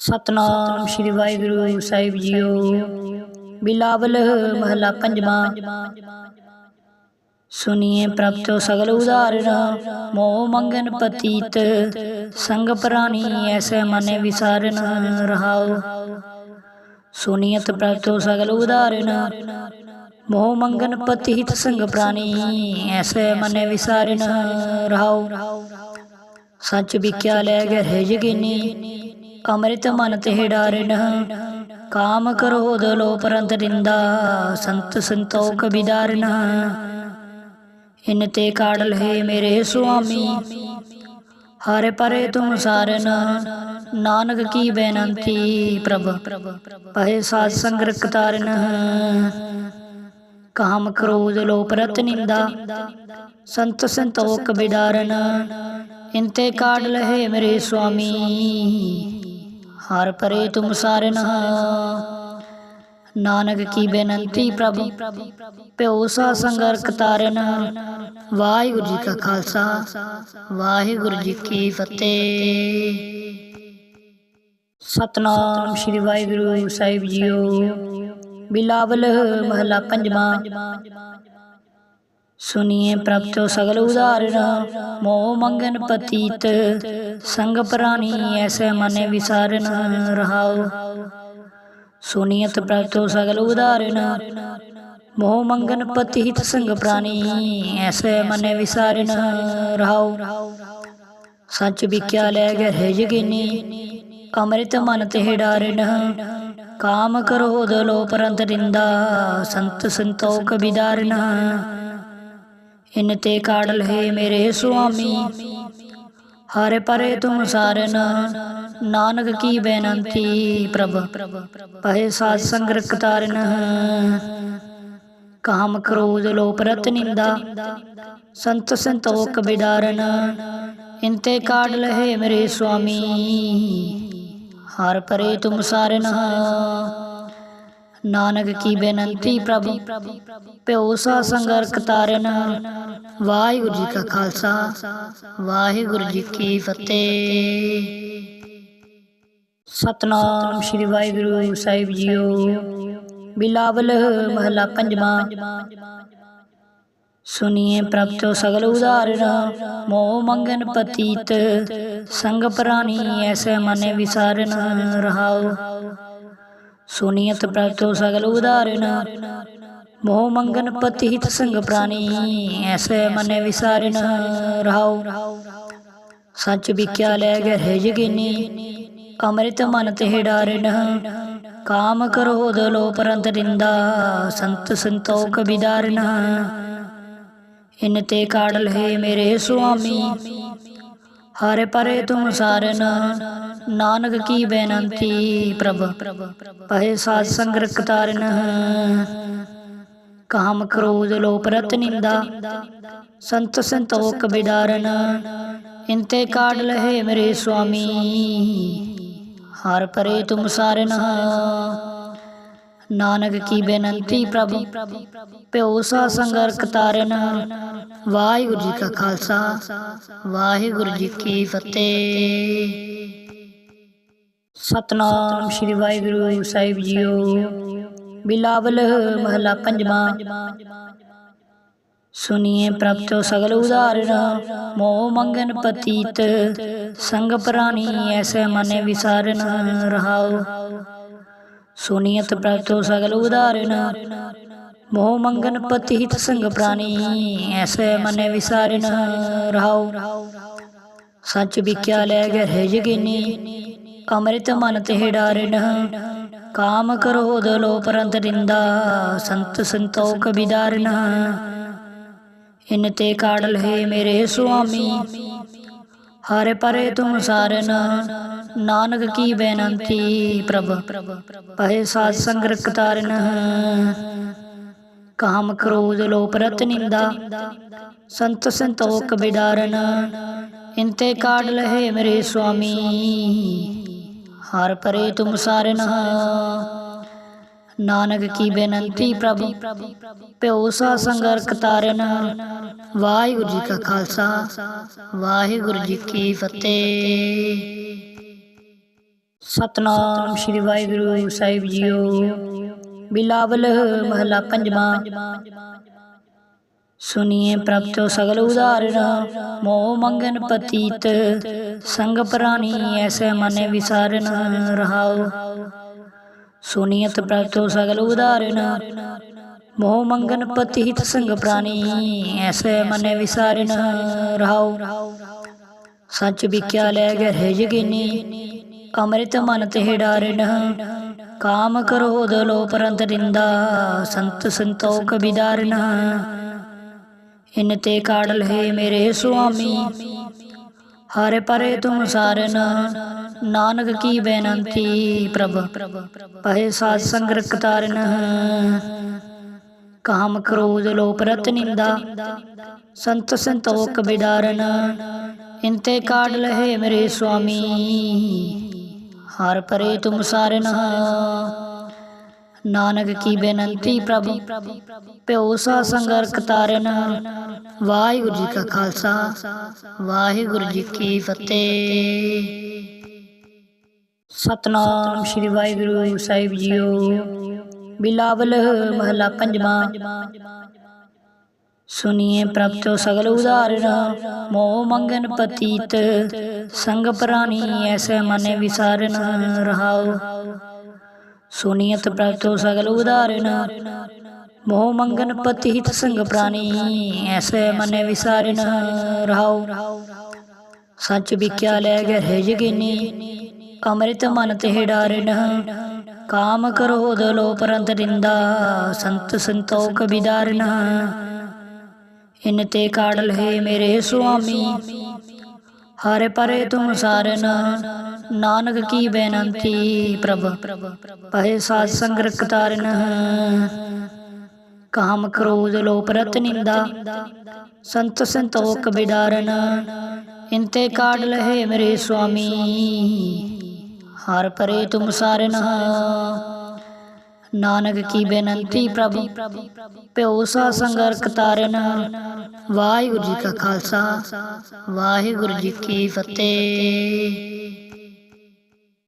ਸਤਨਾਮ ਸ੍ਰੀ ਵਾਹਿਗੁਰੂ ਸਾਹਿਬ ਜੀਓ। ਬਿਲਾਵਲ ਮਹਲਾ ਪੰਜਵਾਂ। ਸੁਨੀਏ ਪ੍ਰਪਤੋ ਸਗਲ ਉਦਾਹਰਣ ਮੋਹ ਮੰਗਨ ਪਤੀਤ। ਸੰਗ ਪ੍ਰਾਨੀ ਐਸੇ ਮਨੇ ਵਿਸਾਰਨ ਰਹਾਉ। ਸੁਨੀਅਤ ਪ੍ਰਪਤੋ ਸਗਲ ਉਦਾਹਰਣ ਮੋਹ ਮੰਗਨ ਪਤੀਤ ਸੰਗ ਪ੍ਰਾਨੀ ਐਸੇ ਮਨੇ ਵਿਸਾਰਨ ਰਹਾਉ। ਸੱਚ ਵਿਖਿਆ ਲੈ ਗਏ ਹੈ ਜਗਿਨੀ ਅੰਮ੍ਰਿਤ ਮਨ ਤੇ ਡਾਰਨ, ਕਾਮ ਕ੍ਰੋਧ ਲੋਭ ਰੰਤ ਨਿੰਦਾ ਸੰਤ ਸੰਤੋਖ ਵਿਦਾਰਨ। ਇਨ ਤੇ ਕਾੜਲ ਹੈ ਮੇਰੇ ਸੁਆਮੀ, ਹਰੇ ਪਰੇ ਤੁਮ ਸਾਰਨ, ਨਾਨਕ ਕੀ ਬੇਨੰਤੀ ਪ੍ਰਭ, ਪਹੇ ਸਾਧ ਸੰਗ ਰਖ ਤਾਰਨ। ਕਾਮ ਕ੍ਰੋਧ ਲੋਭ ਰਤ ਨਿੰਦਾ, ਸੰਤ ਸੰਤੋਖ ਬਿਦਾਰਨ ਇਨ ਤੇ ਕਾੜਲ ਹੈ ਮੇਰੇ ਸੁਆਮੀ ਹਰ ਪਰੇ ਤੁਮ ਸਾਰਨ ਨਾਨਕ ਕੀ ਬੇਨੰਤੀ ਪ੍ਰਭ। ਪਿਓ ਸਾ ਸੰਗਰਕ ਤਾਰਨ ਵਾਹਿਗੁਰੂ ਜੀ ਕਾ ਖਾਲਸਾ। ਵਾਹਿਗੁਰੂ ਜੀ ਕੀ ਫਤਿਹ। ਸਤਨਾਮ ਸ੍ਰੀ ਵਾਹਿਗੁਰੂ ਸਾਹਿਬ ਜੀਓ। ਬਿਲਾਵਲ ਮਹਲਾ ਪੰਜਵਾਂ। ਸੁਨੀਏ ਪ੍ਰਪਤੋ ਸਗਲ ਉਦਾਹਰਣ ਮੋਹ ਮੰਗਨ ਪਤੀਤ, ਸੰਗ ਪ੍ਰਾਨੀ, ਐਸੇ ਮਨੇ ਵਿਸਾਰਨ, ਰਹਾਉ। ਸੁਨੀਅਤ ਪ੍ਰਪਤੋ ਸਗਲ ਉਦਾਹਰਣ ਮੋਹ ਮੰਗਨ ਪਤੀਤ, ਸੰਗ ਪ੍ਰਾਨੀ, ਐਸੇ ਮਨੇ ਵਿਸਾਰਨ, ਰਹਾਉ। ਸੱਚ ਵਿਖਿਆ ਲੈ ਗਏ ਹੈ ਜਗਿਨੀ ਅੰਮ੍ਰਿਤ ਮਨ ਤੇ ਡਾਰਨ। ਕਾਮ ਕਰੋ ਦਲੋ ਪਰੰਤ ਰਿੰਦਾ ਸੰਤ ਸੰਤੋਖ ਵਿਦਾਰਨ। ਇਨ ਤੇ ਕਾੜਲ ਹੈ ਮੇਰੇ ਸੁਆਮੀ। ਹਰੇ ਪਰੇ ਤੁਮ ਸਾਰਨ ਨਾਨਕ ਕੀ ਬੇਨੰਤੀ ਪ੍ਰਭ। ਪਹੇ ਸਾਧ ਸੰਗ ਰਖ ਕਾਮ ਕ੍ਰੋਧ ਲੋਭ ਰਤ ਨਿੰਦਾ। ਸੰਤ ਸੰਤੋਖ ਬਿਦਾਰਨ ਇਨ ਤੇ ਕਾੜਲ ਹੈ ਮੇਰੇ ਸੁਆਮੀ। ਹਰ ਪਰੇ ਤੁਮ ਸਾਰਨ ਨਾਨਕ ਕੀ ਬੇਨਤੀ ਪ੍ਰਭ? ਪਿਓ ਸਾ ਸੰਗਰ ਤਾਰਨ, ਵਾਹਿਗੁਰੂ ਜੀ ਕਾ ਖਾਲਸਾ, ਵਾਹਿਗੁਰੂ ਜੀ ਕੀ ਫਤਿਹ। ਸਤਨਾਮ ਸ੍ਰੀ ਵਾਹਿਗੁਰੂ ਸਾਹਿਬ ਜੀਓ। ਬਿਲਾਵਲ ਮਹਲਾ ਪੰਜਵਾਂ। ਸੁਨੀਏ ਪ੍ਰਪਤੋ ਸਗਲ ਉਦਾਹਰਣ ਮੋਹ ਮੰਗਨ ਪਤੀਤ, ਸੰਗ ਪ੍ਰਾਨੀ ਐਸੇ ਮਨੇ ਵਿਸਾਰਨ, ਰਹਾਉ। ਸੁਨੀਅਤ ਪ੍ਰਪਤੋ ਸਗਲ ਉਦਾਹਰਣ। ਮੋਹ ਮੰਗਨ ਪਤੀਤ ਸੰਗ ਪ੍ਰਾਣੀ, ਐਸੇ ਮਨੇ ਵਿਸਾਰਨ ਰਹਾਉ। ਸੱਚ ਵਿਖਿਆ ਲੈ ਗਏ ਹੈ ਜਗਿਨੀ ਅੰਮ੍ਰਿਤ ਮਨ ਤੇ ਡਾਰਨ ਕਾਮ ਕਰੋ ਦਲੋ ਪਰੰਤ ਰਿੰਦਾ ਸੰਤ ਸੰਤੋਖ ਵਿਦਾਰਨ ਇਨ ਤੇ ਕਾੜਲ ਹੈ ਮੇਰੇ ਸੁਆਮੀ, ਹਰੇ ਪਰੇ ਤੁਮ ਸਾਰਨ ਨਾਨਕ ਕੀ ਬੇਨੰਤੀ ਪ੍ਰਭ? ਪਹੇ ਸਾਧ ਸੰਗ ਰਖ ਤਾਰਨ ਕਾਮ ਕ੍ਰੋਧ ਲੋਭ ਰਤ ਨਿੰਦਾ। ਸੰਤ ਸੰਤੋਖ ਵਿਦਾਰਨ ਇਨ ਤੇ ਕਾੜਲ ਹੈ ਮੇਰੇ ਸੁਆਮੀ। ਹਰ ਪਰੇ ਤੁਮ ਸਾਰਨ ਨਾਨਕ ਕੀ ਬੇਨੰਤੀ ਪ੍ਰਭ? ਪਿਓ ਸਾ ਸੰਗਰਕ ਤਾਰਨ ਵਾਹਿਗੁਰੂ ਜੀ ਕਾ ਖਾਲਸਾ। ਵਾਹਿਗੁਰੂ ਜੀ ਕੀ ਫਤਿਹ। ਸਤਨਾਮ ਸ੍ਰੀ ਵਾਹਿਗੁਰੂ ਸਾਹਿਬ ਜੀਓ। ਬਿਲਾਵਲ ਮਹਲਾ ਪੰਜਵਾਂ। ਸੁਨੀਏ ਪ੍ਰਪਤੋ ਸਗਲ ਉਦਾਹਰਣ। ਮੋਹ ਮੰਗਨ ਪਤੀਤ, ਸੰਗ ਪ੍ਰਾਣੀ ਐਸੇ ਮਨੇ ਵਿਸਾਰਨ ਰਹਾਉ। ਸੁਨੀਅਤ ਪ੍ਰਪਤੋ ਸਗਲ ਉਦਾਹਰਣ। ਮੋਹ ਮੰਗਨ ਪਤੀਤ, ਸੰਗ ਪ੍ਰਾਣੀ ਐਸੇ ਮਨੇ ਵਿਸਾਰਨ ਰਹਾਉ। ਸੱਚ ਵਿਖਿਆ ਲੈ ਗਏ ਹੈ ਜਗਿਨੀ ਅੰਮ੍ਰਿਤ ਮਨ ਤੇ ਡਾਰਨ, ਕਾਮ ਕ੍ਰੋਧ ਲੋਭ ਰੰਤ ਰਿੰਦਾ ਸੰਤ ਸੰਤੋਖ ਵਿਦਾਰਨ। ਇਨ ਤੇ ਕਾੜਲ ਹੈ ਮੇਰੇ ਸੁਆਮੀ, ਹਰੇ ਪਰੇ ਤੁਮ ਸਾਰਨ। ਨਾਨਕ ਕੀ ਬੇਨੰਤੀ ਪ੍ਰਭ, ਪਹੇ ਸਾਧ ਸੰਗ ਰਖ ਕਾਮ ਕ੍ਰੋਧ ਲੋਭ ਰਤ ਨਿੰਦਾ, ਸੰਤ ਸੰਤੋਖ ਬਿਦਾਰਨ ਇਨ ਤੇ ਕਾੜਲ ਹੈ ਮੇਰੇ ਸੁਆਮੀ ਹਰ ਪਰੇ ਤੁਮ ਸਾਰਨ ਨਾਨਕ ਕੀ ਬੇਨੰਤੀ ਪ੍ਰਭ। ਪਿਓ ਸਾ ਸੰਗਰਕ ਤਾਰਨ ਵਾਹਿਗੁਰੂ ਜੀ ਕਾ ਖਾਲਸਾ। ਵਾਹਿਗੁਰੂ ਜੀ ਕੀ ਫਤਿਹ। ਸਤਨਾਮ ਸ੍ਰੀ ਵਾਹਿਗੁਰੂ ਸਾਹਿਬ ਜੀਓ। ਬਿਲਾਵਲ ਮਹਲਾ ਪੰਜਵਾਂ। ਸੁਨੀਏ ਪ੍ਰਭ ਤੋਂ ਸਗਲ ਉਦਾਹਰਣ ਮੋਹ ਮੰਗਨ ਪਤੀਤ, ਸੰਗ ਪ੍ਰਾਣੀ, ਐਸੇ ਮਨੇ ਵਿਸਾਰਨ, ਰਹਾਉ। ਸੁਨੀਅਤ ਪ੍ਰਭ ਤੋਂ ਸਗਲ ਉਦਾਹਰਣ ਮੋਹ ਮੰਗਨ ਪਤੀਤ, ਸੰਗ ਪ੍ਰਾਣੀ, ਐਸੇ ਮਨੇ ਵਿਸਾਰਨ, ਰਹਾਉ। ਸੱਚ ਵਿਖਿਆ ਲੈ ਗਏ ਹੈ ਜਗਿਨੀ ਅੰਮ੍ਰਿਤ ਮਨ ਤੇ ਡਾਰਨ। ਕਾਮ ਕਰੋ ਦਲੋ ਪਰੰਤ ਰਿੰਦਾ ਸੰਤ ਸੰਤੋਖ ਬਿਦਾਰਨ ਇਨ ਤੇ ਕਾੜਲ ਹੈ ਮੇਰੇ ਸੁਆਮੀ। ਹਰੇ ਪਰੇ ਤੁਮ ਸਾਰਨ, ਨਾਨਕ ਕੀ ਬੇਨੰਤੀ ਪ੍ਰਭ। ਪਹੇ ਸਾਧ ਸੰਗ ਰਖ ਕਾਮ ਕ੍ਰੋਧ ਲੋਭ ਰਤ ਨਿੰਦਾ। ਸੰਤ ਸੰਤੋਖ ਬਿਦਾਰਨ ਇੰਤੇ ਕਾੜ ਲਹੇ ਮੇਰੇ ਸੁਆਮੀ। ਹਰ ਪਰੇ ਤੁਮ ਸਾਰਨ ਨਾਨਕ ਕੀ ਬੇਨਤੀ ਪ੍ਰਭ? ਪਿਓ ਸਾ ਸੰਗਰਕ ਤਾਰਨ ਵਾਹਿਗੁਰੂ ਜੀ ਕਾ ਖਾਲਸਾ, ਵਾਹਿਗੁਰੂ ਜੀ ਕੀ ਫਤਿਹ। ਸਤਨਾਮ ਸ੍ਰੀ ਵਾਹਿਗੁਰੂ ਸਾਹਿਬ ਜੀਓ। ਬਿਲਾਵਲ ਮਹਲਾ ਪੰਜਵਾਂ। ਸੁਨੀਏ ਪ੍ਰਭ ਤੋਂ ਸਗਲ ਉਦਾਹਰਣ। ਮੋਹ ਮੰਗਨ ਪਤੀਤ, ਸੰਗ ਪ੍ਰਾਣੀ ਐਸੇ ਮਨੇ ਵਿਸਾਰਨ ਰਹਾਉ। ਸੁਨੀਅਤ ਪ੍ਰਭ ਤੋਂ ਸਗਲ ਉਦਾਹਰਣ। ਮੋਹ ਮੰਗਨ ਪਤੀਤ ਸੰਗ ਪ੍ਰਾਨੀ ਐਸੇ ਮਨੇ ਵਿਸਾਰਨ ਰਹਾਉ। ਸੱਚ ਵਿਖਿਆ ਲੈ ਗਏ ਹੈ ਜਗਿਨੀ ਅੰਮ੍ਰਿਤ ਮਨ ਤੇ ਡਾਰਨ ਕਾਮ ਕਰੋ ਦਲੋ ਪਰੰਤ ਰਿੰਦਾ ਸੰਤ ਸੰਤੋਖ ਬਿਦਾਰਨ ਇਨ ਤੇ ਕਾੜਲ ਹੈ ਮੇਰੇ ਸੁਆਮੀ, ਹਰੇ ਪਰੇ ਤੁਮ ਸਾਰਨ ਨਾਨਕ ਕੀ ਬੇਨੰਤੀ ਪ੍ਰਭ? ਪਹੇ ਸਾਧ ਸੰਗ ਰਖ ਤਾਰਨ ਕਾਮ ਕ੍ਰੋਧ ਲੋਭ ਰਤ ਨਿੰਦਾ। ਸੰਤ ਸੰਤੋਖ ਬਿਦਾਰਨ ਇਨ ਤੇ ਕਾੜ ਲਹੇ ਮੇਰੇ ਸੁਆਮੀ। ਹਰ ਪਰੇ ਤੁਮ ਸਾਰਨ। ਨਾਨਕ ਕੀ ਬੇਨੰਤੀ ਪ੍ਰਭ? ਪਿਓ ਸਾ ਸੰਗਰਕ ਤਾਰਨ ਵਾਹਿਗੁਰੂ ਜੀ ਕਾ ਖਾਲਸਾ। ਵਾਹਿਗੁਰੂ ਜੀ ਕੀ ਫਤਿਹ।